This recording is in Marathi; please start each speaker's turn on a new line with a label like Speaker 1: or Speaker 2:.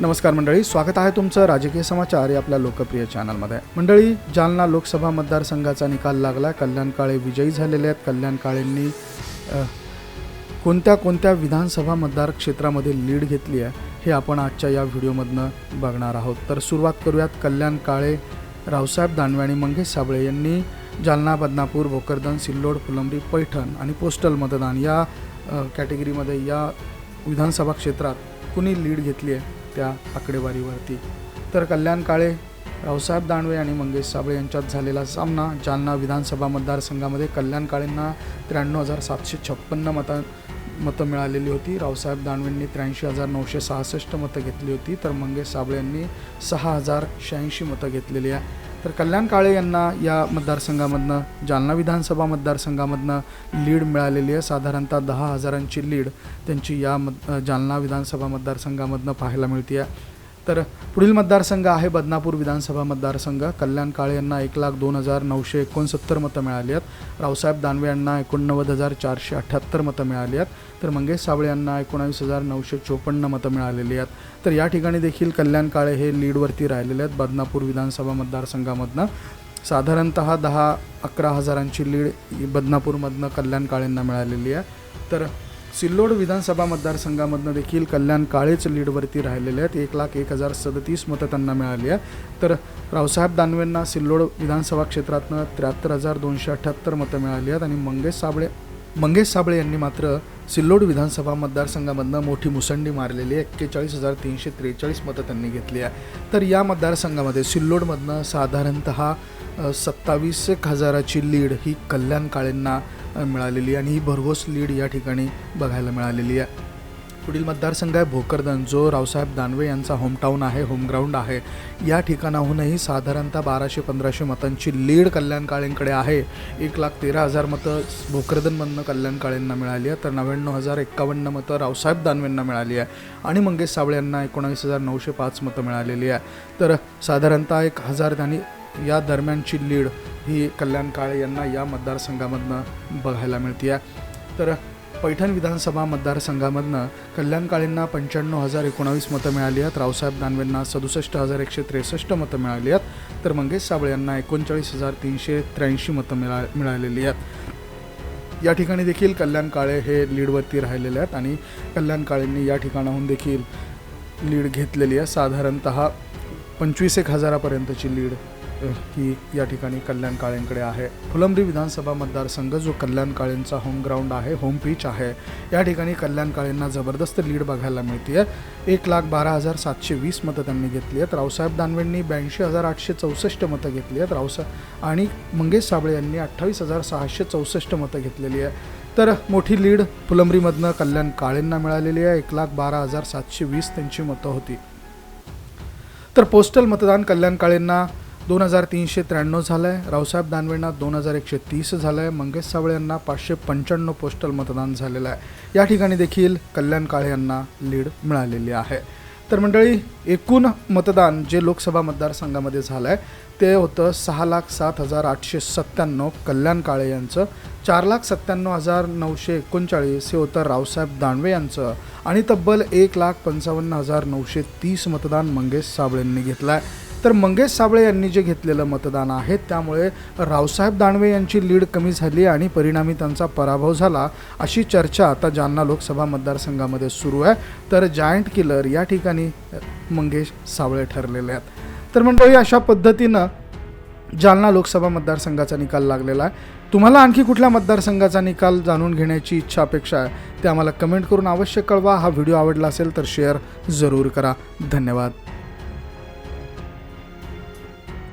Speaker 1: नमस्कार मंडळी स्वागत आहे तुमचं राजकीय समाचार या आपल्या लोकप्रिय चॅनलमध्ये. मंडळी जालना लोकसभा मतदारसंघाचा निकाल लागला. कल्याण काळे विजयी झालेले आहेत. कल्याण काळेंनी कोणत्या कोणत्या विधानसभा मतदार क्षेत्रामध्ये लीड घेतली आहे हे आपण आजच्या या व्हिडिओमधनं बघणार आहोत. तर सुरुवात करूयात कल्याण काळे रावसाहेब दानवे आणि मंगेश साबळे यांनी जालना बदनापूर भोकरदन सिल्लोड फुलंबरी पैठण आणि पोस्टल मतदान या कॅटेगरीमध्ये या विधानसभा क्षेत्रात कुणी लीड घेतली आहे? त्या आकडेवारीवरती. तर कल्याण काळे रावसाहेब दानवे आणि मंगेश साबळे यांच्यात झालेला सामना जालना विधानसभा मतदारसंघामध्ये कल्याण काळेंना त्र्याण्णव हजार सातशे छप्पन्न मतं मतं मिळालेली होती. रावसाहेब दानवेंनी त्र्याऐंशी हजार नऊशे सहासष्ट मतं घेतली होती. तर मंगेश साबळे यांनी सहा हजार शहाऐंशी मतं घेतलेली आहे. तर कल्याण काळे यांना या मतदारसंघामधनं जालना विधानसभा मतदारसंघामधनं लीड मिळालेली आहे. साधारणतः दहा हजारांची लीड त्यांची या मत जालना विधानसभा मतदारसंघामधनं पाहायला मिळते आहे तर पुढील मतदारसंघ आहे बदनापूर विधानसभा मतदारसंघ. कल्याण काळे यांना एक लाख दोन हजार नऊशे एकोणसत्तर मतं मिळाली आहेत. रावसाहेब दानवे यांना एकोणनव्वद हजार चारशे अठ्ठ्याहत्तर मतं मिळाली आहेत. तर मंगेश साबळे यांना एकोणावीस हजार नऊशे चोपन्न मतं मिळालेली आहेत. तर या ठिकाणी देखील कल्याण काळे हे लीडवरती राहिलेले आहेत बदनापूर विधानसभा मतदारसंघामधनं. साधारणतः दहा अकरा हजारांची लीड बदनापूरमधनं कल्याण काळेंना मिळालेली आहे. तर सिल्लोड विधानसभा मतदारसंघामधनं देखील कल्याण काळेच लीडवरती राहिलेले आहेत. एक लाख एक हजार सदतीस मतं त्यांना मिळाली आहे तर रावसाहेब दानवेंना सिल्लोड विधानसभा क्षेत्रातनं त्र्याहत्तर हजार दोनशे अठ्ठ्याहत्तर मतं मिळाली आहेत. आणि मंगेश साबळे मंगेश साबळे यांनी मात्र सिल्लोड विधानसभा मतदारसंघामधनं मोठी मुसंडी मारलेली आहे. एक्केचाळीस हजार तीनशे त्रेचाळीस मतं त्यांनी घेतली आहे. तर या मतदारसंघामध्ये सिल्लोडमधनं साधारणतः सत्तावीस एक हजाराची लीड ही कल्याण काळेंना मिळालेली आहे आणि ही भरघोस लीड या ठिकाणी बघायला मिळालेली आहे. पुढील मतदारसंघ आहे भोकरदन जो रावसाहेब दानवे यांचा होमटाऊन आहे होमग्राऊंड आहे. या ठिकाणाहूनही साधारणतः बाराशे पंधराशे मतांची लीड कल्याण काळेंकडे आहे. एक लाख तेरा हजार मतं भोकरदनमधनं कल्याण काळेंना मिळाली आहे तर नव्याण्णव हजार एक्कावन्न मतं रावसाहेब दानवेंना मिळाली आहे. आणि मंगेश साबळे यांना एकोणावीस हजार नऊशे पाच मतं मिळालेली आहे. तर साधारणतः एक हजार त्यांनी या दरम्यानची लीड ही कल्याण काळे यांना या मतदारसंघामधनं बघायला मिळते आहे तर पैठण विधानसभा मतदारसंघामधनं कल्याण काळेंना पंच्याण्णव हजार एकोणावीस मतं मिळाली आहेत. रावसाहेब दानवेंना सदुसष्ट हजार एकशे त्रेसष्ट मतं मिळाली आहेत. तर मंगेश साबळे यांना एकोणचाळीस हजार तीनशे त्र्याऐंशी मतं मिळा मिळालेली आहेत. या ठिकाणी देखील कल्याण काळे हे लीडवरती राहिलेले आहेत आणि कल्याण काळेंनी या ठिकाणाहून देखील लीड घेतलेली आहे. साधारणतः पंचवीस एक हजारापर्यंतची लीड ही या ठिकाणी कल्याण काळेंकडे आहे. फुलंब्री विधानसभा मतदारसंघ जो कल्याण काळेंचा होम ग्राउंड आहे होम पिच आहे. या ठिकाणी कल्याण काळेंना जबरदस्त लीड बघायला मिळते आहे एक लाख बारा हजार सातशे वीस मतं त्यांनी घेतली आहेत. रावसाहेब दानवेंनी ब्याऐंशी हजार आठशे चौसष्ट मतं घेतली आहेत. रावसा आणि मंगेश साबळे यांनी अठ्ठावीस हजार सहाशे चौसष्ट मतं घेतलेली आहे तर मोठी लीड फुलंब्रीमधनं कल्याण काळेंना मिळालेली आहे. एक लाख बारा हजार सातशे वीस त्यांची मतं होती. तर पोस्टल मतदान कल्याण काळेंना दोन हजार तीनशे त्र्याण्णव झालं आहे रावसाहेब दानवेंना दोन हजार एकशे तीस झालं आहे मंगेश सावळे यांना पाचशे पंच्याण्णव पोस्टल मतदान झालेलं आहे. या ठिकाणी देखील कल्याण काळे यांना लीड मिळालेली आहे. तर मंडळी एकूण मतदान जे लोकसभा मतदारसंघामध्ये झालं आहे ते होतं सहा लाख सात हजार आठशे सत्त्याण्णव कल्याण काळे यांचं चार लाख सत्त्याण्णव हजार नऊशे एकोणचाळीस हे होतं रावसाहेब दानवे यांचं आणि तब्बल एक लाख पंचावन्न हजार नऊशे तीस मतदान मंगेश साबळेंनी घेतलं आहे तर मंगेश साबळे यांनी जे घेतलेलं मतदान आहे त्यामुळे रावसाहेब दानवे यांची लीड कमी झाली आणि परिणामी त्यांचा पराभव झाला अशी चर्चा आता जालना लोकसभा मतदारसंघामध्ये सुरू आहे. तर जायंट किलर या ठिकाणी मंगेश साबळे ठरलेले आहेत. तर मंडळी अशा पद्धतीनं जालना लोकसभा मतदारसंघाचा निकाल लागलेला आहे. तुम्हाला आणखी कुठल्या मतदारसंघाचा निकाल जाणून घेण्याची इच्छा अपेक्षा आहे ते आम्हाला कमेंट करून अवश्य कळवा. हा व्हिडिओ आवडला असेल तर शेअर जरूर करा. धन्यवाद.